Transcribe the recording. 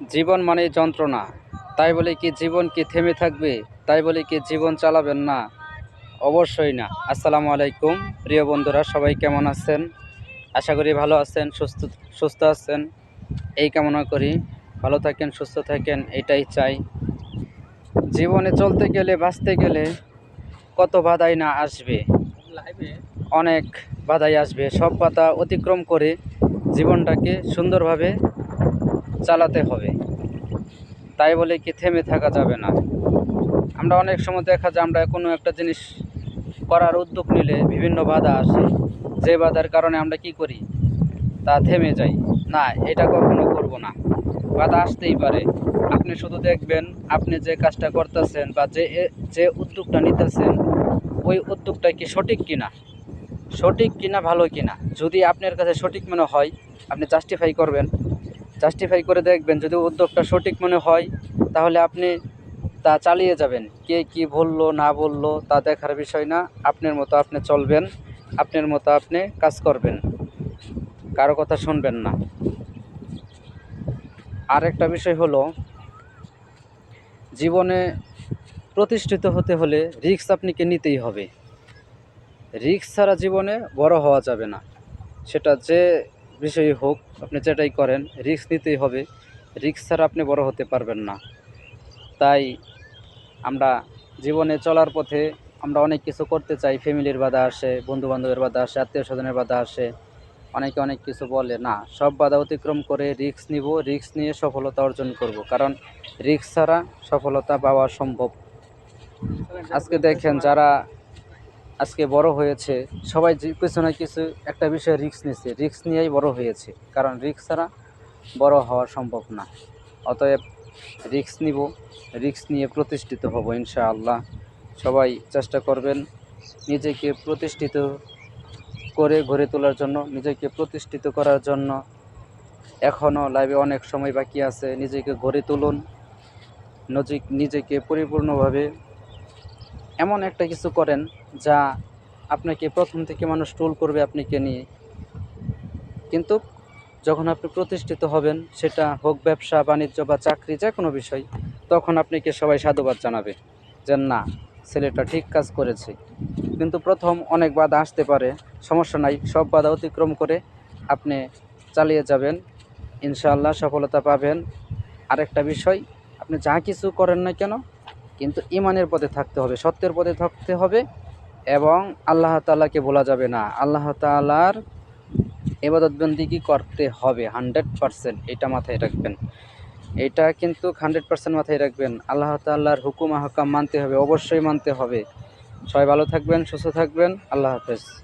জীবন মানে যন্ত্রণা। তাই বলে কি জীবন কি থেমে থাকবে? তাই বলে কি জীবন চালাবেন না? অবশ্যই না। আসসালামু আলাইকুম। প্রিয় বন্ধুরা, সবাই কেমন আছেন? আশা করি ভালো আছেন, সুস্থ সুস্থ আছেন। এই কামনা করি। ভালো থাকেন, সুস্থ থাকেন, এটাই চাই। জীবনে চলতে গেলে, বাঁচতে গেলে কত বাধাই না আসবে। অনেক বাধাই আসবে। সব বাধা অতিক্রম করে জীবনটাকে সুন্দরভাবে চালাতে হবে। তাই বলে কি থেমে থাকা যাবে না। আমরা অনেক সময় দেখা যায় আমরা কোনো একটা জিনিস করার উদ্যোগ নিলে বিভিন্ন বাধা আসে। যে বাধার কারণে আমরা কি করি? তা থেমে যাই। না, এটা কখনো করব না। বাধা আসতেই পারে। আপনি শুধু দেখবেন, আপনি যে কাজটা করতেছেন বা যে যে উদ্যোগটা নিতেছেন, ওই উদ্যোগটা কি সঠিক কিনা? সঠিক কিনা, ভালো কিনা? যদি আপনার কাছে সঠিক মনে হয়, আপনি জাস্টিফাই করবেন। জাস্টিফাই করে দেখবেন, যদি উদ্যোগটা সঠিক মনে হয়, তাহলে আপনি তা চালিয়ে যাবেন। কে কি বলল, না বলল, তা দেখার বিষয় না। আপনার মতো আপনি চলবেন, আপনার মতো আপনি কাজ করবেন। কারও কথা শুনবেন না। আর একটা বিষয় হলো, জীবনে প্রতিষ্ঠিত হতে হলে রিক্স আপনাকে নিতেই হবে। রিক্স ছাড়া জীবনে বড় হওয়া যাবে না। সেটা যে বিষয়ই হোক, আপনি যেটাই করেন রিস্ক নিতেই হবে। রিস্ক ছাড়া আপনি বড় হতে পারবেন না। তাই আমরা জীবনে চলার পথে আমরা অনেক কিছু করতে চাই। ফ্যামিলির বাধা আসে বন্ধু বান্ধবের বাধা আসে আত্মীয় স্বজনের বাধা আসে। অনেকে অনেক কিছু বলে, না, সব বাধা অতিক্রম করে রিস্ক নিব রিস্ক নিয়ে সফলতা অর্জন করব। কারণ রিস্ক ছাড়া সফলতা পাওয়া সম্ভব। আজকে দেখেন যারা আজকে বড় হয়েছে। সবাই কিছু না কিছু একটা বিষয়ে রিস্ক নিচ্ছে রিস্ক নিয়েই বড় হয়েছে। কারণ রিক্স ছাড়া বড় হওয়া সম্ভব না। অতএব রিক্স নিব রিস্ক নিয়ে প্রতিষ্ঠিত হব ইনশাআল্লাহ। সবাই চেষ্টা করবেন নিজেকে প্রতিষ্ঠিত করে গড়ে তোলার জন্য, নিজেকে প্রতিষ্ঠিত করার জন্য। এখনও লাইভে অনেক সময় বাকি আছে। নিজেকে গড়ে তুলুন। নজিক, নিজেকে পরিপূর্ণভাবে এমন একটা কিছু করেন যা আপনাকে প্রথম থেকে মানুষ টুল করবে আপনাকে নিয়ে। কিন্তু যখন আপনি প্রতিষ্ঠিত হবেন, সেটা হোক ব্যবসা, বাণিজ্য বা চাকরি, যে কোনো বিষয়, তখন আপনাকে সবাই সাধুবাদ জানাবে যে না, ছেলেটা ঠিক কাজ করেছে। কিন্তু প্রথম অনেক বাধা আসতে পারে, সমস্যা নাই, সব বাধা অতিক্রম করে আপনি চালিয়ে যাবেন, ইনশাআল্লাহ সফলতা পাবেন। আরেকটা বিষয়, আপনি যা কিছু করেন না কেন কিন্তু ইমানের পথে থাকতে হবে, সত্যের পথে থাকতে হবে এবং আল্লাহ তাআলাকে বলা যাবে না। আল্লাহ তাআলার এবাদতবন্দিগি করতে হবে? হান্ড্রেড পারসেন্ট এটা মাথায় রাখবেন। এটা কিন্তু হান্ড্রেড পারসেন্ট মাথায় রাখবেন। আল্লাহ তাল্লাহর হুকুম হাকাম মানতে হবে, অবশ্যই মানতে হবে। সবাই ভালো থাকবেন, সুস্থ থাকবেন। আল্লাহ হাফেজ।